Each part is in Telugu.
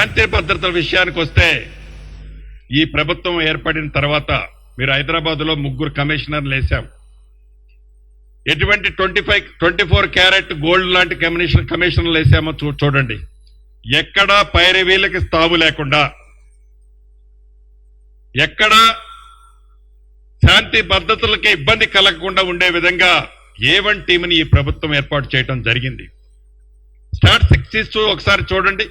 శాంతి భద్రతల విషయానికి వస్తే ఈ ప్రభుత్వం ఏర్పడిన తర్వాత మీరు హైదరాబాద్లో ముగ్గురు కమిషనర్లు వేశాం. ఎటువంటి twenty five twenty four carat gold లాంటి కమిషన్ కమిషన్లు వేసామో చూ చూడండి. ఎక్కడా పైరవీలకి స్థావు లేకుండా ఎక్కడా శాంతి భద్రతలకి ఇబ్బంది కలగకుండా ఉండే విధంగా ఏ వన్ టీంని ఈ ప్రభుత్వం ఏర్పాటు చేయడం జరిగింది. స్టార్ట్ సిక్స్ ఒకసారి చూడండి.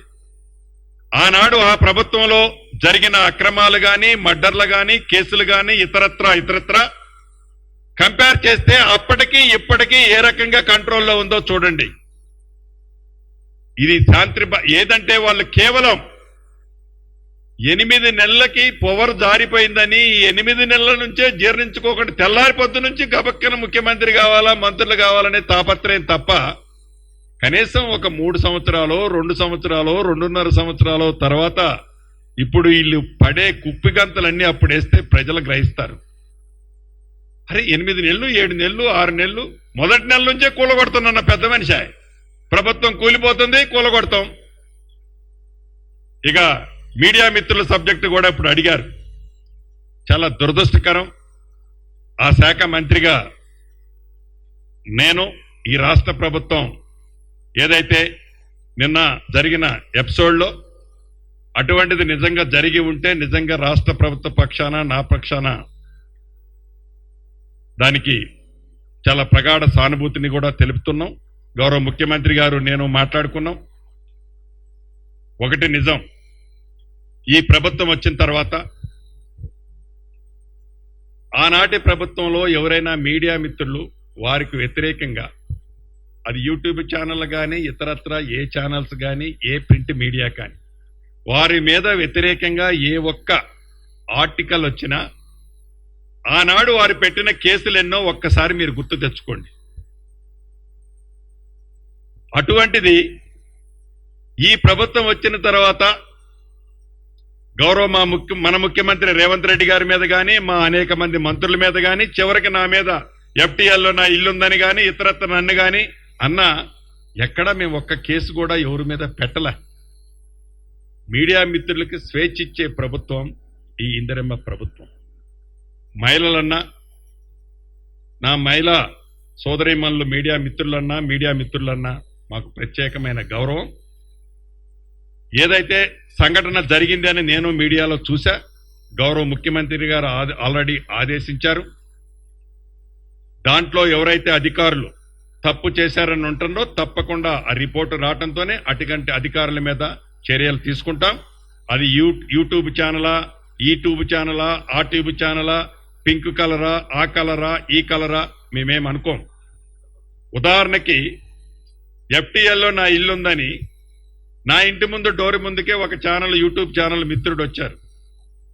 ఆనాడు ఆ ప్రభుత్వంలో జరిగిన అక్రమాలు గాని మర్డర్లు గాని కేసులు గాని ఇతరత్ర ఇతరత్ర కంపేర్ చేస్తే అప్పటికి ఇప్పటికీ ఏ రకంగా కంట్రోల్లో ఉందో చూడండి. ఇది శాంతి ఏదంటే వాళ్ళు కేవలం ఎనిమిది నెలలకి పొవర్ జారిపోయిందని ఎనిమిది నెలల నుంచే జీర్ణించుకోకుండా తెల్లారి పొద్దు నుంచి గబక్కన ముఖ్యమంత్రి కావాలా మంత్రులు కావాలనే తాపత్రయం తప్ప కనీసం ఒక మూడు సంవత్సరాలు రెండు సంవత్సరాలు రెండున్నర సంవత్సరాలు తర్వాత ఇప్పుడు వీళ్ళు పడే కుప్పిగంతలన్నీ అప్పుడు వేస్తే ప్రజలు గ్రహిస్తారు. అరే ఎనిమిది నెలలు ఏడు నెలలు ఆరు నెలలు మొదటి నెల నుంచే కూలగొడుతున్నా పెద్ద మనిషి ప్రభుత్వం కూలిపోతుంది కూలగొడతాం. ఇక మీడియా మిత్రుల సబ్జెక్టు కూడా ఇప్పుడు అడిగారు. చాలా దురదృష్టకరం. ఆ శాఖ మంత్రిగా నేను ఈ రాష్ట్ర ప్రభుత్వం ఏదైతే నిన్న జరిగిన ఎపిసోడ్లో అటువంటిది నిజంగా జరిగి ఉంటే నిజంగా రాష్ట్ర ప్రభుత్వ పక్షాన నా పక్షాన దానికి చాలా ప్రగాఢ సానుభూతిని కూడా తెలుపుతున్నాం. గౌరవ ముఖ్యమంత్రి గారు నేను మాట్లాడుకున్నాం. ఒకటి నిజం ఈ ప్రభుత్వం వచ్చిన తర్వాత ఆనాటి ప్రభుత్వంలో ఎవరైనా మీడియా మిత్రులు వారికి వ్యతిరేకంగా అది యూట్యూబ్ ఛానల్ కానీ ఇతరత్ర ఏ ఛానల్స్ కానీ ఏ ప్రింట్ మీడియా కానీ వారి మీద వ్యతిరేకంగా ఏ ఒక్క ఆర్టికల్ వచ్చినా ఆనాడు వారు పెట్టిన కేసులు ఎన్నో ఒక్కసారి మీరు గుర్తు తెచ్చుకోండి. అటువంటిది ఈ ప్రభుత్వం వచ్చిన తర్వాత గౌరవ మా ముఖ్య మన ముఖ్యమంత్రి రేవంత్ రెడ్డి గారి మీద కానీ మా అనేక మంది మంత్రుల మీద కానీ చివరికి నా మీద ఎఫ్టీఎల్లో నా ఇల్లుందని కానీ ఇతరత్ర నన్ను కానీ అన్న ఎక్కడ మేము ఒక్క కేసు కూడా ఎవరి మీద పెట్టలే. మీడియా మిత్రులకి స్వేచ్ఛ ఇచ్చే ప్రభుత్వం ఈ ఇందిరమ్మ ప్రభుత్వం. మహిళలన్నా నా మహిళా సోదరిమణులు మీడియా మిత్రులన్నా మీడియా మిత్రులన్నా మాకు ప్రత్యేకమైన గౌరవం. ఏదైతే సంఘటన జరిగింది అని నేను మీడియాలో చూసా గౌరవ ముఖ్యమంత్రి గారు ఆల్రెడీ ఆదేశించారు. దాంట్లో ఎవరైతే అధికారులు తప్పు చేశారని ఉంటుందో తప్పకుండా ఆ రిపోర్టు రావడంతోనే అటుకంటి అధికారుల మీద చర్యలు తీసుకుంటాం. అది యూ యూట్యూబ్ ఛానలా ఈట్యూబ్ ఛానలా ఆ ట్యూబ్ ఛానలా పింక్ కలరా ఆ కలరా ఈ కలరా మేమేం అనుకోం. ఉదాహరణకి ఎఫ్టీఎల్లో నా ఇల్లు ఉందని నా ఇంటి ముందు డోర్ ముందుకే ఒక ఛానల్ యూట్యూబ్ ఛానల్ మిత్రుడు వచ్చారు.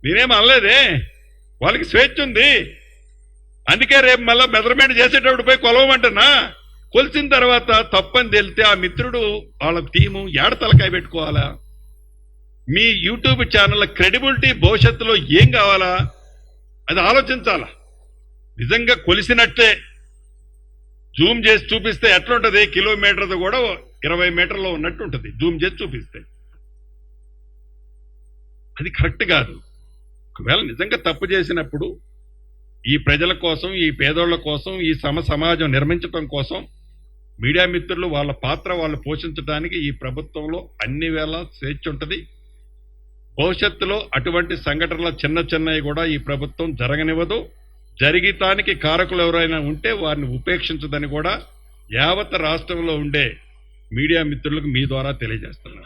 నేనేం అనలేదే? వాళ్ళకి స్వేచ్ఛ ఉంది. అందుకే రేపు మళ్ళీ మెజర్మెంట్ చేసేటప్పుడు పోయి కొలవమంటున్నా. కొలిచిన తర్వాత తప్పని తెలితే ఆ మిత్రుడు వాళ్ళ టీము ఏడ తలకాయ పెట్టుకోవాలా? మీ యూట్యూబ్ ఛానల్ క్రెడిబిలిటీ భవిష్యత్తులో ఏం కావాలా? అది ఆలోచించాలా? నిజంగా కొలిసినట్టే. జూమ్ చేసి చూపిస్తే ఎట్లుంటది? కిలోమీటర్ది కూడా ఇరవై మీటర్లో ఉన్నట్టు ఉంటుంది జూమ్ చేసి చూపిస్తే. అది కరెక్ట్ కాదు. ఒకవేళ నిజంగా తప్పు చేసినప్పుడు ఈ ప్రజల కోసం ఈ పేదోళ్ళ కోసం ఈ సమ సమాజం నిర్మించడం కోసం మీడియా మిత్రులు వాళ్ళ పాత్ర వాళ్ళు పోషించడానికి ఈ ప్రభుత్వంలో అన్ని వేళ స్వేచ్ఛ ఉంటుంది. భవిష్యత్తులో అటువంటి సంఘటనల చిన్న చిన్నవి కూడా ఈ ప్రభుత్వం జరగనివ్వదు. జరిగితానికి కారకులు ఎవరైనా ఉంటే వారిని ఉపేక్షించదని కూడా యావత్ రాష్ట్రంలో ఉండే మీడియా మిత్రులకు మీ ద్వారా తెలియజేస్తున్నాను.